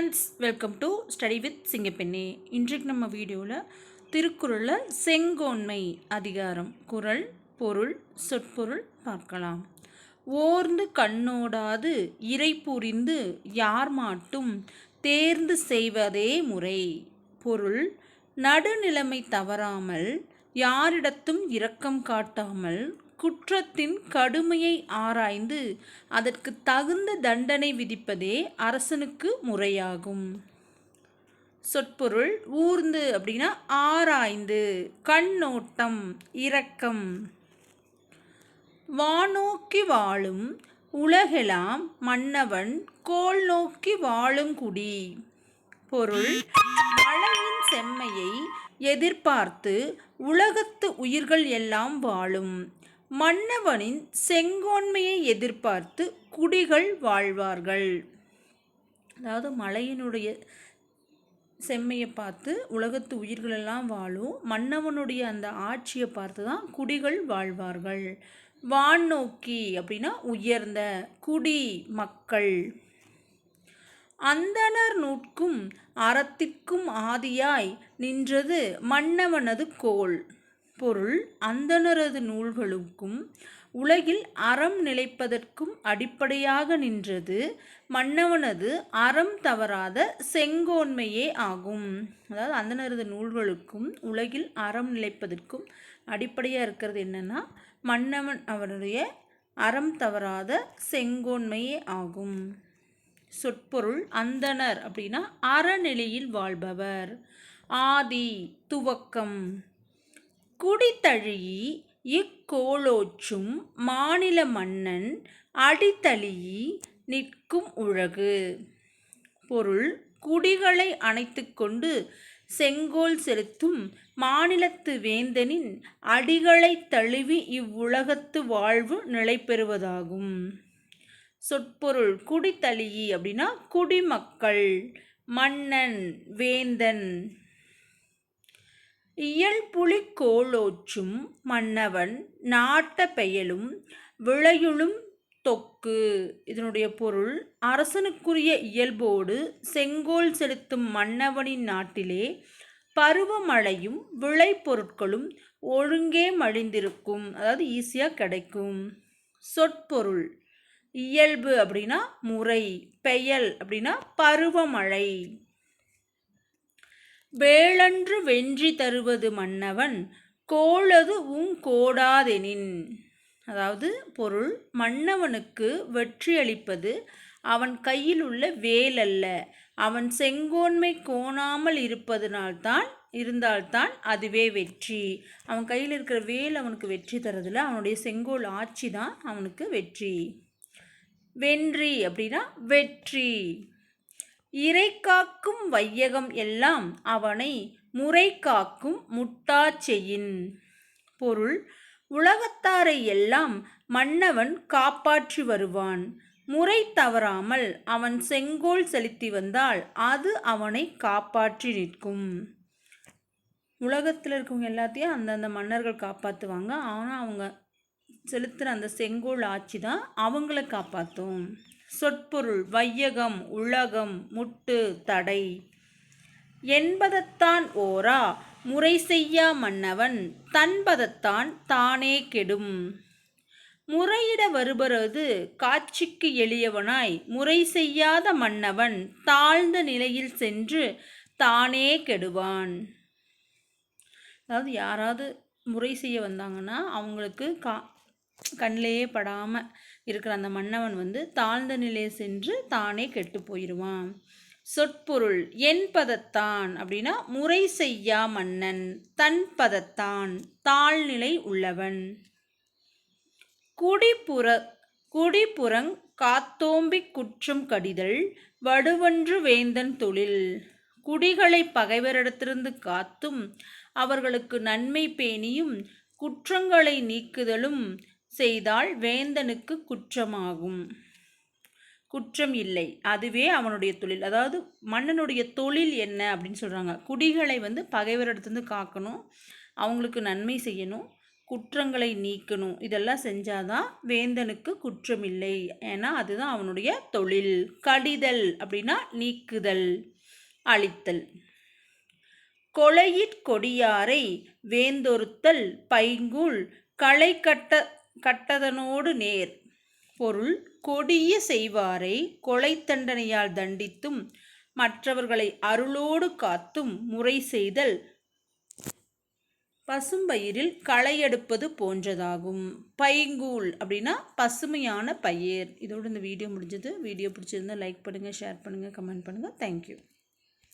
Friends welcome to study with Singappenne இன்றைக்கு நம்ம வீடியோவில் திருக்குறளில் செங்கோன்மை அதிகாரம் குரல் பொருள் சொற்பொருள் பார்க்கலாம். ஓர்ந்து கண்ணோடாது இறை புரிந்து யார் மாட்டும் தேர்ந்து செய்வதே முறை. பொருள் நடுநிலைமை தவறாமல் யாரிடத்தும் இரக்கம் காட்டாமல் குற்றத்தின் கடுமையை ஆராய்ந்து அதற்கு தகுந்த தண்டனை விதிப்பதே அரசனுக்கு முறையாகும். சொற்பொருள் ஊர்ந்து அப்படின்னா ஆராய்ந்து கண்ணோட்டம் இரக்கம். வானோக்கி வாழும் உலகெலாம் மன்னவன் கோல் நோக்கி வாழும் குடி. பொருள் மழையின் செம்மையை எதிர்பார்த்து உலகத்து உயிர்கள் எல்லாம் வாழும். மன்னவனின் செங்கோன்மையை எதிர்பார்த்து குடிகள் வாழ்வார்கள். அதாவது மலையினுடைய செம்மையை பார்த்து உலகத்து உயிர்களெல்லாம் வாழும் மன்னவனுடைய அந்த ஆட்சியை பார்த்து தான் குடிகள் வாழ்வார்கள். வான் நோக்கி அப்படின்னா உயர்ந்த குடி மக்கள். அந்தனர் நூற்கும் அறத்திற்கும் ஆதியாய் நின்றது மன்னவனது கோல். பொருள் அந்தனரது நூல்களுக்கும் உலகில் அறம் நிலைப்பதற்கும் அடிப்படையாக நின்றது. மன்னவனது அறம் தவறாத செங்கோன்மையே ஆகும். அதாவது அந்தனரது நூல்களுக்கும் உலகில் அறம் நிலைப்பதற்கும் அடிப்படையாக இருக்கிறது என்னென்னா மன்னவன் அவருடைய அறம் தவறாத செங்கோன்மையே ஆகும். சொற்பொருள் அந்தனர் அப்படின்னா அறநிலையில் வாழ்பவர். ஆதி துவக்கம். குடித்தழியி இக்கோளோச்சும் மாநில மன்னன் அடித்தழியி நிற்கும் உலகு பொருள் குடிகளை அணைத்து கொண்டு செங்கோல் செலுத்தும் மாநிலத்து வேந்தனின் அடிகளை தழுவி இவ்வுலகத்து வாழ்வு நிலை பெறுவதாகும் சொற்பொருள் குடித்தழியி அப்படின்னா குடிமக்கள் மன்னன் வேந்தன். இயல்புலிக்கோளோச்சும் மன்னவன் நாட்ட பெயலும் விளையுளும் தொக்கு. இதனுடைய பொருள் அரசனுக்குரிய இயல்போடு செங்கோல் செலுத்தும் மன்னவனின் நாட்டிலே பருவமழையும் விளைபொருட்களும் ஒழுங்கே மழிந்திருக்கும் அதாவது ஈஸியாக கிடைக்கும். சொற்பொருள் இயல்பு அப்படின்னா முறை பெயல் அப்படின்னா பருவமழை. வேளன்று வென்றி தருவது மன்னவன் கோளது உங் கோடாதெனின். அதாவது பொருள் மன்னவனுக்கு வெற்றியளிப்பது அவன் கையில் உள்ள வேல் அல்ல அவன் செங்கோன்மை கோணாமல் இருப்பதனால்தான் இருந்தால்தான் அதுவே வெற்றி. அவன் கையில் இருக்கிற வேல் அவனுக்கு வெற்றி தரதில்ல அவனுடைய செங்கோல் ஆட்சி தான் அவனுக்கு வெற்றி. வென்றி அப்படின்னா வெற்றி. இறை காக்கும் வையகம் எல்லாம் அவனை முறை காக்கும் முட்டாச்செயின் பொருள் உலகத்தாரை எல்லாம் மன்னவன் காப்பாற்றி வருவான். முறை தவறாமல் அவன் செங்கோல் செலுத்தி வந்தால் அது அவனை காப்பாற்றி நிற்கும். உலகத்தில் இருக்கவங்க எல்லாத்தையும் அந்தந்த மன்னர்கள் காப்பாற்றுவாங்க ஆனால் அவங்க செலுத்துகிற அந்த செங்கோல் ஆட்சி தான் அவங்கள காப்பாற்றும் சொற்பொருள் வையகம் உலகம் முட்டு தடை. என்பதத்தான் ஓரா முறை செய்யா மன்னவன் தன்பதத்தான் தானே கெடும். முறையிட வருபரது காட்சிக்கு எளியவனாய் முறை செய்யாத மன்னவன் தாழ்ந்த நிலையில் சென்று தானே கெடுவான். அதாவது யாராவது முறை செய்ய வந்தாங்கன்னா அவங்களுக்கு கா கண்ணிலேயே படாமல் இருக்கிற அந்த மன்னவன் வந்து தாழ்ந்த நிலையை சென்று தானே கெட்டு போயிடுவான் சொற்பொருள் என் பதத்தான் அப்படின்னா முறை செய்யா மன்னன் தன் பதத்தான் தாழ்நிலை உள்ளவன். குடிப்புற குடிப்புறங் காத்தோம்பி குற்றம் கடிதல் வடுவன்று வேந்தன் தொழில். குடிகளை பகைவரிடத்திலிருந்து காத்தும் அவர்களுக்கு நன்மை பேணியும் குற்றங்களை நீக்குதலும் செய்தால் வேந்தனுக்கு குற்றமாகும். குற்றம் இல்லை. அதுவே அவனுடைய தொழில். அதாவது மன்னனுடைய தொழில் என்ன அப்படின்னு சொல்கிறாங்க குடிகளை வந்து பகைவரிடத்துலேருந்து காக்கணும். அவங்களுக்கு நன்மை செய்யணும். குற்றங்களை நீக்கணும். இதெல்லாம் செஞ்சாதான் வேந்தனுக்கு குற்றம் இல்லை. ஏன்னா அதுதான் அவனுடைய தொழில். கடிதல் அப்படின்னா நீக்குதல் அழித்தல். கொலையிற் கொடியாரை வேந்தொருத்தல் பைங்குள் களை கட்ட கட்டதனோடு நேர். பொருள் கொடிய செய்வாரை கொலை தண்டனையால் தண்டித்தும் மற்றவர்களை அருளோடு காத்தும் முறை செய்தல் பசும்பயிரில் களையெடுப்பது போன்றதாகும். பைங்கூழ் அப்படின்னா பசுமையான பயிர். இதோடு இந்த வீடியோ முடிஞ்சது. வீடியோ பிடிச்சிருந்தா லைக் பண்ணுங்கள் ஷேர் பண்ணுங்கள் கமெண்ட் பண்ணுங்கள் தேங்க்யூ